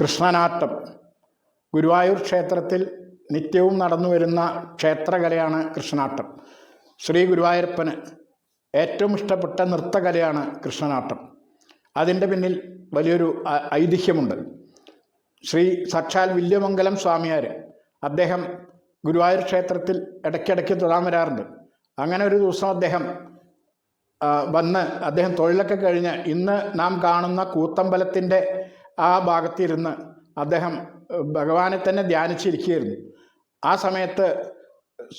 കൃഷ്ണനാട്ടം. ഗുരുവായൂർ ക്ഷേത്രത്തിൽ നിത്യവും നടന്നു വരുന്ന ക്ഷേത്രകലയാണ് കൃഷ്ണനാട്ടം. ശ്രീ ഗുരുവായൂരപ്പന് ഏറ്റവും ഇഷ്ടപ്പെട്ട നൃത്തകലയാണ് കൃഷ്ണനാട്ടം. അതിന്റെ പിന്നിൽ വലിയൊരു ഐതിഹ്യമുണ്ട്. ശ്രീ സാക്ഷാൽ വില്യമംഗലം സ്വാമിയാർ അദ്ദേഹം ഗുരുവായൂർ ക്ഷേത്രത്തിൽ ഇടയ്ക്കിടയ്ക്ക് തൊഴാൻ വരാറുണ്ട്. അങ്ങനെ ഒരു ദിവസം അദ്ദേഹം വന്ന് അദ്ദേഹം തൊഴിലൊക്കെ കഴിഞ്ഞ് ഇന്ന് നാം കാണുന്ന കൂത്തമ്പലത്തിന്റെ ആ ഭാഗത്തിരുന്ന് അദ്ദേഹം ഭഗവാനെ തന്നെ ധ്യാനിച്ചിരിക്കുകയായിരുന്നു. ആ സമയത്ത്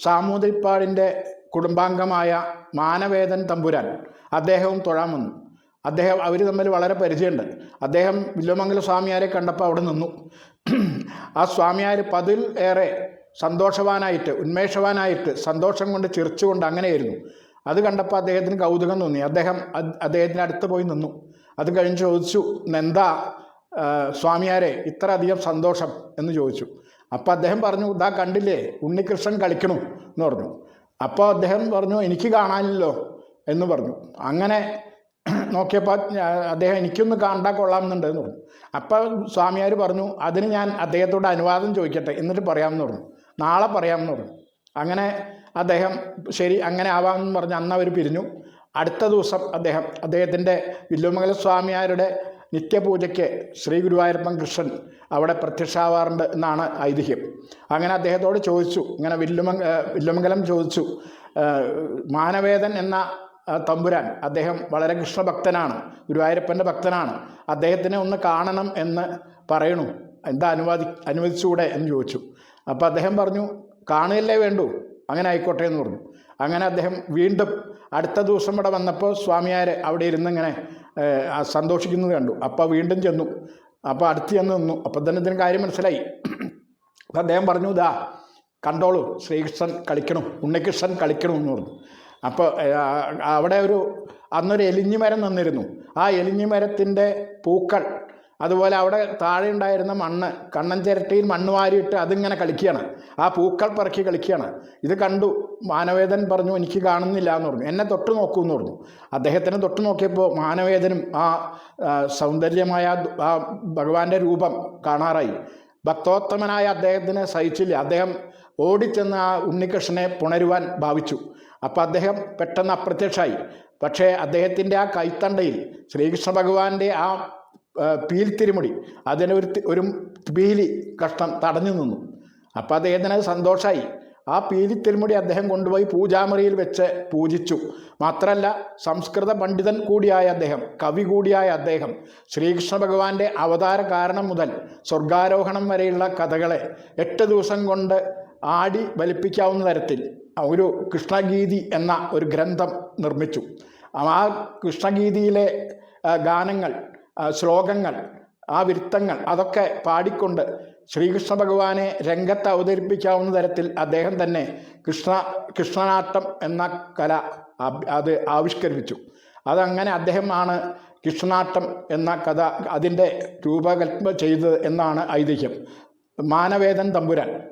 സാമൂതിരിപ്പാടിന്റെ കുടുംബാംഗമായ മാനവേദൻ തമ്പുരാൻ അദ്ദേഹവും തൊഴാൻ വന്നു. അദ്ദേഹം അവർ തമ്മിൽ വളരെ പരിചയമുണ്ട്. അദ്ദേഹം വില്ലുമംഗല സ്വാമിയാരെ കണ്ടപ്പോൾ അവിടെ നിന്നു. ആ സ്വാമിയാർ പതിൽ ഏറെ സന്തോഷവാനായിട്ട് ഉന്മേഷവാനായിട്ട് സന്തോഷം കൊണ്ട് ചിരിച്ചുകൊണ്ട് അങ്ങനെയായിരുന്നു. അത് കണ്ടപ്പോൾ അദ്ദേഹത്തിന് കൗതുകം തോന്നി. അദ്ദേഹം അദ്ദേഹത്തിന് അടുത്ത് പോയി നിന്നു. അത് കഴിഞ്ഞ് ചോദിച്ചു എന്താ സ്വാമിയാരെ ഇത്ര അധികം സന്തോഷം എന്ന് ചോദിച്ചു. അപ്പോൾ അദ്ദേഹം പറഞ്ഞു ഇതാ കണ്ടില്ലേ ഉണ്ണികൃഷ്ണൻ കളിക്കണു എന്ന് പറഞ്ഞു. അപ്പോൾ അദ്ദേഹം പറഞ്ഞു എനിക്ക് കാണാനില്ലോ എന്ന് പറഞ്ഞു. അങ്ങനെ നോക്കിയപ്പോൾ അദ്ദേഹം എനിക്കൊന്ന് കണ്ടാൽ കൊള്ളാമെന്നുണ്ട് എന്ന് പറഞ്ഞു. അപ്പോൾ സ്വാമിയാർ പറഞ്ഞു അതിന് ഞാൻ അദ്ദേഹത്തോട് അനുവാദം ചോദിക്കട്ടെ എന്നിട്ട് പറയാമെന്ന് പറഞ്ഞു. നാളെ പറയാമെന്ന് പറഞ്ഞു. അങ്ങനെ അദ്ദേഹം ശരി അങ്ങനെ ആവാമെന്ന് പറഞ്ഞ് അന്ന് അവർ പിരിഞ്ഞു. അടുത്ത ദിവസം അദ്ദേഹം അദ്ദേഹത്തിന്റെ വില്ലുമംഗല സ്വാമിയാരുടെ നിത്യപൂജയ്ക്ക് ശ്രീ ഗുരുവായൂരപ്പൻ കൃഷ്ണൻ അവിടെ പ്രത്യക്ഷാവാറുണ്ട് എന്നാണ് ഐതിഹ്യം. അങ്ങനെ അദ്ദേഹത്തോട് ചോദിച്ചു ഇങ്ങനെ വില്ലുമംഗ വില്ലുമംഗലം ചോദിച്ചു മാനവേദൻ എന്ന തമ്പുരാൻ അദ്ദേഹം വളരെ കൃഷ്ണഭക്തനാണ് ഗുരുവായൂരപ്പന്റെ ഭക്തനാണ് അദ്ദേഹത്തിനെ ഒന്ന് കാണണം എന്ന് പറയണു. എന്താ അനുവാദി അനുവദിച്ചുകൂടെ എന്ന് ചോദിച്ചു. അപ്പോൾ അദ്ദേഹം പറഞ്ഞു കാണുകയല്ലേ വേണ്ടൂ അങ്ങനെ ആയിക്കോട്ടെ എന്ന് പറഞ്ഞു. അങ്ങനെ അദ്ദേഹം വീണ്ടും അടുത്ത ദിവസം ഇവിടെ വന്നപ്പോൾ സ്വാമിയാർ അവിടെ ഇരുന്ന് ഇങ്ങനെ സന്തോഷിക്കുന്നത് കണ്ടു. അപ്പോൾ വീണ്ടും ചെന്നു. അപ്പോൾ അടുത്ത് ചെന്ന് നിന്നു. അപ്പം തന്നെ ഇതിന് കാര്യം മനസ്സിലായി. അപ്പം അദ്ദേഹം പറഞ്ഞു ഇതാ കണ്ടോളൂ ശ്രീകൃഷ്ണൻ കളിക്കണം ഉണ്ണികൃഷ്ണൻ കളിക്കണം എന്ന് പറഞ്ഞു. അപ്പോൾ അവിടെ ഒരു അന്നൊരു എലിഞ്ഞിമരം നിന്നിരുന്നു ആ എലിഞ്ഞിമരത്തിന്റെ പൂക്കൾ അതുപോലെ അവിടെ താഴെ ഉണ്ടായിരുന്ന മണ്ണ് കണ്ണൻ ചിരട്ടിയിൽ മണ്ണ് വാരിയിട്ട് അതിങ്ങനെ കളിക്കുകയാണ്. ആ പൂക്കൾ പറക്കി കളിക്കുകയാണ്. ഇത് കണ്ടു മാനവേദൻ പറഞ്ഞു എനിക്ക് കാണുന്നില്ല എന്ന് പറഞ്ഞു. എന്നെ തൊട്ട് നോക്കൂ എന്ന് പറഞ്ഞു. അദ്ദേഹത്തിനെ തൊട്ട് നോക്കിയപ്പോൾ മാനവേദനും ആ സൗന്ദര്യമായ ആ ഭഗവാന്റെ രൂപം കാണാറായി. ഭക്തോത്തമനായ അദ്ദേഹത്തിന് സഹിച്ചില്ല. അദ്ദേഹം ഓടിച്ചെന്ന് ആ ഉണ്ണികൃഷ്ണനെ പുണരുവാൻ ഭാവിച്ചു. അപ്പോൾ അദ്ദേഹം പെട്ടെന്ന് അപ്രത്യക്ഷമായി പക്ഷേ അദ്ദേഹത്തിന്റെ ആ കൈത്തണ്ടയിൽ ശ്രീകൃഷ്ണ ഭഗവാന്റെ ആ, പീൽ തിരുമുടി. ഒരു ഒരു പീലി കഷ്ടം തടഞ്ഞു നിന്നു. അപ്പോൾ അദ്ദേഹത്തിന് സന്തോഷമായി ആ പീലി തിരുമുടി അദ്ദേഹം കൊണ്ടുപോയി പൂജാമുറിയിൽ വെച്ച് പൂജിച്ചു. മാത്രമല്ല സംസ്കൃത പണ്ഡിതൻ കൂടിയായ അദ്ദേഹം കവി കൂടിയായ അദ്ദേഹം ശ്രീകൃഷ്ണ ഭഗവാന്റെ അവതാര കാരണം മുതൽ സ്വർഗാരോഹണം വരെയുള്ള കഥകളെ എട്ട് ദിവസം കൊണ്ട് ആടി വലിപ്പിക്കാവുന്ന തരത്തിൽ ഒരു കൃഷ്ണഗീതി എന്ന ഒരു ഗ്രന്ഥം നിർമ്മിച്ചു. ആ കൃഷ്ണഗീതിയിലെ ഗാനങ്ങൾ ശ്ലോകങ്ങൾ ആ വിരുത്തങ്ങൾ അതൊക്കെ പാടിക്കൊണ്ട് ശ്രീകൃഷ്ണ ഭഗവാനെ രംഗത്ത് അവതരിപ്പിക്കാവുന്ന തരത്തിൽ അദ്ദേഹം തന്നെ കൃഷ്ണ കൃഷ്ണനാട്ടം എന്ന കല അത് ആവിഷ്കരിച്ചു. അതങ്ങനെ അദ്ദേഹമാണ് കൃഷ്ണനാട്ടം എന്ന കഥ അതിന്റെ രൂപകൽപ്പന ചെയ്തത് എന്നാണ് ഐതിഹ്യം. മാനവേദൻ തമ്പുരാൻ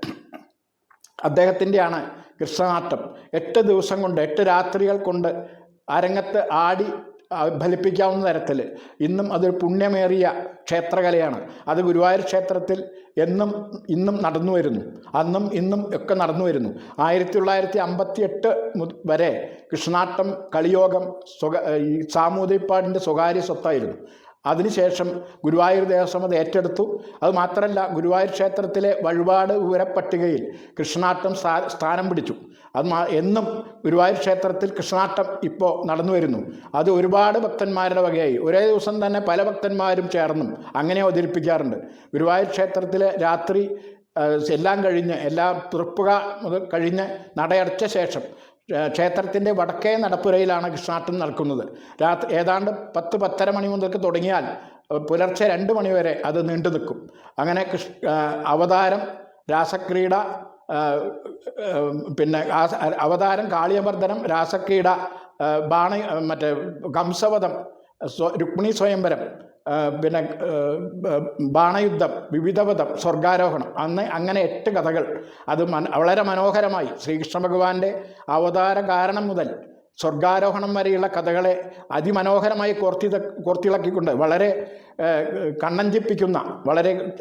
അദ്ദേഹത്തിന്റെയാണ് കൃഷ്ണനാട്ടം. എട്ട് ദിവസം കൊണ്ട് എട്ട് രാത്രികൾ കൊണ്ട് അരങ്ങത്ത് ആടി ഫലിപ്പിക്കാവുന്ന തരത്തിൽ. ഇന്നും അതൊരു പുണ്യമേറിയ ക്ഷേത്രകലയാണ്. അത് ഗുരുവായൂർ ക്ഷേത്രത്തിൽ എന്നും ഇന്നും നടന്നു വരുന്നു. അന്നും ഇന്നും ഒക്കെ നടന്നു വരുന്നു. ആയിരത്തി തൊള്ളായിരത്തി അമ്പത്തി എട്ട് വരെ കൃഷ്ണാട്ടം കളിയോഗം സ്വക ഈ സാമൂതിരിപ്പാടിന്റെ സ്വകാര്യ സ്വത്തായിരുന്നു. അതിനുശേഷം ഗുരുവായൂർ ദേവസ്വം അത് ഏറ്റെടുത്തു. അത് മാത്രമല്ല ഗുരുവായൂർ ക്ഷേത്രത്തിലെ വഴിപാട് വിവരപ്പട്ടികയിൽ കൃഷ്ണാട്ടം സ്ഥാ- സ്ഥാനം പിടിച്ചു. അത് എന്നും ഗുരുവായൂർ ക്ഷേത്രത്തിൽ കൃഷ്ണാട്ടം ഇപ്പോൾ നടന്നു വരുന്നു. അത് ഒരുപാട് ഭക്തന്മാരുടെ വകയായി. ഒരേ ദിവസം തന്നെ പല ഭക്തന്മാരും ചേർന്നും അങ്ങനെ അവതരിപ്പിക്കാറുണ്ട്. ഗുരുവായൂർ ക്ഷേത്രത്തിലെ രാത്രി എല്ലാം കഴിഞ്ഞ് എല്ലാ മുതൽ കഴിഞ്ഞ് നടയടച്ച ശേഷം ക്ഷേത്രത്തിന്റെ വടക്കേ നടപ്പുരയിലാണ് കൃഷ്ണാട്ടം നടക്കുന്നത്. രാത്രി ഏതാണ്ട് പത്ത് പത്തര മണി മുതൽക്ക് തുടങ്ങിയാൽ പുലർച്ചെ രണ്ട് മണി വരെ അത് നീണ്ടു നിൽക്കും. അങ്ങനെ കൃഷ് അവതാരം രാസക്രീഡ പിന്നെ അവതാരം കാളിയമർദ്ദനം രാസക്രീഡ ബാണി മറ്റേ കംസവധം സ്വ രുക്മിണി സ്വയംവരം പിന്നെ ബാണയുദ്ധം വിവിധവധം സ്വർഗാരോഹണം അന്ന് അങ്ങനെ എട്ട് കഥകൾ. അത് വളരെ മനോഹരമായി. ശ്രീകൃഷ്ണ ഭഗവാന്റെ അവതാര കാരണം മുതൽ സ്വർഗാരോഹണം വരെയുള്ള കഥകളെ അതിമനോഹരമായി കോർത്തി കോർത്തിളക്കിക്കൊണ്ട് വളരെ കണ്ണഞ്ചിപ്പിക്കുന്ന വളരെ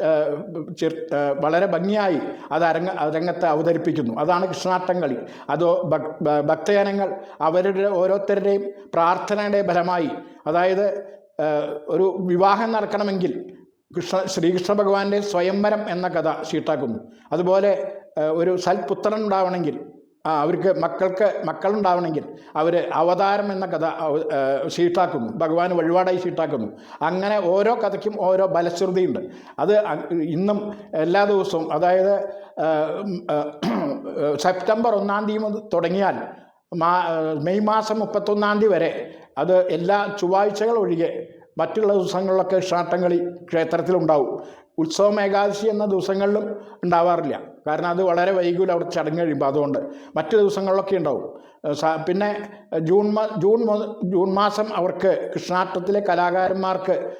വളരെ ഭംഗിയായി അത് അരങ്ങ രംഗത്ത് അവതരിപ്പിക്കുന്നു. അതാണ് കൃഷ്ണാട്ടം കളി. അതോ ഭക്- ഭക്തജനങ്ങൾ അവരുടെ ഓരോരുത്തരുടെയും പ്രാർത്ഥനയുടെ ഫലമായി അതായത് ഒരു വിവാഹം നടക്കണമെങ്കിൽ കൃഷ്ണ ശ്രീകൃഷ്ണ ഭഗവാന്റെ സ്വയംവരം എന്ന കഥ ഷീട്ടാക്കുന്നു. അതുപോലെ ഒരു സൽപുത്രൻ ഉണ്ടാവണമെങ്കിൽ അവർക്ക് മക്കൾക്ക് മക്കളുണ്ടാവണമെങ്കിൽ അവർ അവതാരം എന്ന കഥ ഷീട്ടാക്കുന്നു. ഭഗവാൻ വഴിപാടായി ഷീട്ടാക്കുന്നു. അങ്ങനെ ഓരോ കഥയ്ക്കും ഓരോ ബലശ്രുതിയുണ്ട്. അത് ഇന്നും എല്ലാ ദിവസവും അതായത് സെപ്റ്റംബർ ഒന്നാം തീയതി തുടങ്ങിയാൽ മാ മെയ് മാസം മുപ്പത്തൊന്നാം തീയതി വരെ അത് എല്ലാ ചൊവ്വാഴ്ചകൾ ഒഴികെ മറ്റുള്ള ദിവസങ്ങളിലൊക്കെ ക്ഷാട്ടംകളി ക്ഷേത്രത്തിലുണ്ടാവും. ഉത്സവം ഏകാദശി എന്ന ദിവസങ്ങളിലും ഉണ്ടാവാറില്ല. കാരണം അത് വളരെ വൈകൂല അവിടെ ചടങ്ങ് കഴിയുമ്പോൾ. അതുകൊണ്ട് മറ്റു ദിവസങ്ങളിലൊക്കെ ഉണ്ടാവും. പിന്നെ ജൂൺ ജൂൺ ജൂൺ മാസം അവർക്ക് കൃഷ്ണാട്ടത്തിലെ കലാകാരന്മാർക്ക്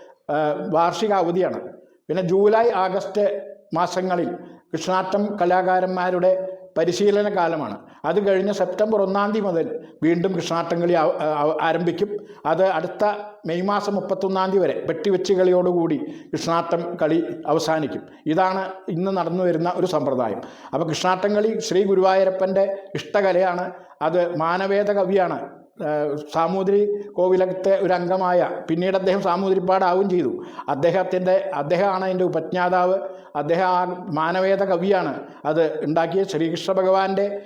വാർഷിക അവധിയാണ്. പിന്നെ ജൂലൈ ആഗസ്റ്റ് മാസങ്ങളിൽ കൃഷ്ണാട്ടം കലാകാരന്മാരുടെ പരിശീലന കാലമാണ് അത് കഴിഞ്ഞ് സെപ്റ്റംബർ ഒന്നാം തീയതി മുതൽ വീണ്ടും കൃഷ്ണാട്ടം കളി ആ- ആ- ആരംഭിക്കും. അത് അടുത്ത മെയ് മാസം മുപ്പത്തൊന്നാം തീയതി വരെ വെട്ടിവെച്ച് കളിയോടുകൂടി കൃഷ്ണാട്ടം കളി അവസാനിക്കും. ഇതാണ് ഇന്ന് നടന്നു വരുന്ന ഒരു സമ്പ്രദായം. അപ്പോൾ കൃഷ്ണാട്ടം കളി ശ്രീ ഗുരുവായൂരപ്പന്റെ ഇഷ്ടകലയാണ്. അത് മാനവേദ കവിയാണ് സാമൂതിരി കോവിലകത്തെ ഒരു അംഗമായ പിന്നീട് അദ്ദേഹം സാമൂതിരിപ്പാടാവുകയും ചെയ്തു. അദ്ദേഹത്തിന്റെ അദ്ദേഹമാണ് അതിന്റെ ഉപജ്ഞാതാവ്. അദ്ദേഹം ആ മാനവേദ കവിയാണ് അത് ഉണ്ടാക്കിയ ശ്രീകൃഷ്ണ ഭഗവാന്റെ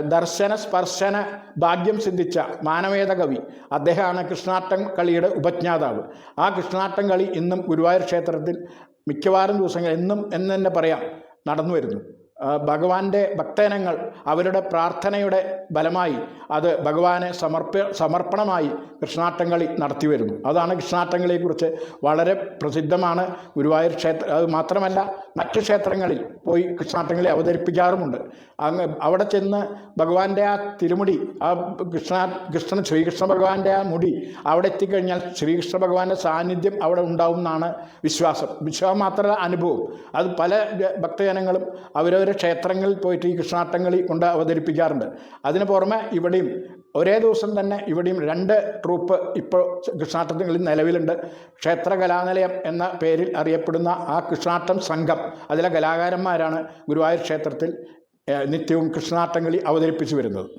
ദർശന സ്പർശന ഭാഗ്യം സിദ്ധിച്ച മാനവേദ കവി. അദ്ദേഹമാണ് കൃഷ്ണാട്ടം കളിയുടെ ഉപജ്ഞാതാവ്. ആ കൃഷ്ണാട്ടം കളി ഇന്നും ഗുരുവായൂർ ക്ഷേത്രത്തിൽ മിക്കവാറും ദിവസങ്ങൾ എന്നും എന്ന് തന്നെ പറയാം നടന്നു വരുന്നു ഭഗവാന്റെ ഭക്തജനങ്ങൾ അവരുടെ പ്രാർത്ഥനയുടെ ബലമായി അത് ഭഗവാനെ സമർപ്പ സമർപ്പണമായി കൃഷ്ണാട്ടംകളി നടത്തി വരുന്നു. അതാണ് കൃഷ്ണാട്ടംകളിയെക്കുറിച്ച് വളരെ പ്രസിദ്ധമാണ് ഗുരുവായൂർ ക്ഷേത്ര അത് മാത്രമല്ല മറ്റ് ക്ഷേത്രങ്ങളിൽ പോയി കൃഷ്ണാട്ടംകളി അവതരിപ്പിക്കാറുമുണ്ട്. അങ്ങ് അവിടെ ചെന്ന് ഭഗവാന്റെ ആ തിരുമുടി ആ കൃഷ്ണ കൃഷ്ണൻ ശ്രീകൃഷ്ണ ഭഗവാന്റെ ആ മുടി അവിടെ എത്തിക്കഴിഞ്ഞാൽ ശ്രീകൃഷ്ണ ഭഗവാന്റെ സാന്നിധ്യം അവിടെ ഉണ്ടാവും എന്നാണ് വിശ്വാസം. വിശ്വാസം മാത്രമല്ല അനുഭവം. അത് പല ഭക്തജനങ്ങളും അവരവരുടെ ക്ഷേത്രങ്ങളിൽ പോയിട്ട് ഈ കൃഷ്ണാട്ടങ്ങളി കൊണ്ട് അവതരിപ്പിക്കാറുണ്ട്. അതിന് പുറമെ ഇവിടെയും ഒരേ ദിവസം തന്നെ ഇവിടെയും രണ്ട് ട്രൂപ്പ് ഇപ്പോൾ കൃഷ്ണാട്ടങ്ങളിൽ നിലവിലുണ്ട്. ക്ഷേത്ര കലാനിലയം എന്ന പേരിൽ അറിയപ്പെടുന്ന ആ കൃഷ്ണാട്ടം സംഘം അതിലെ കലാകാരന്മാരാണ് ഗുരുവായൂർ ക്ഷേത്രത്തിൽ നിത്യവും കൃഷ്ണാട്ടങ്ങളി അവതരിപ്പിച്ചു വരുന്നത്.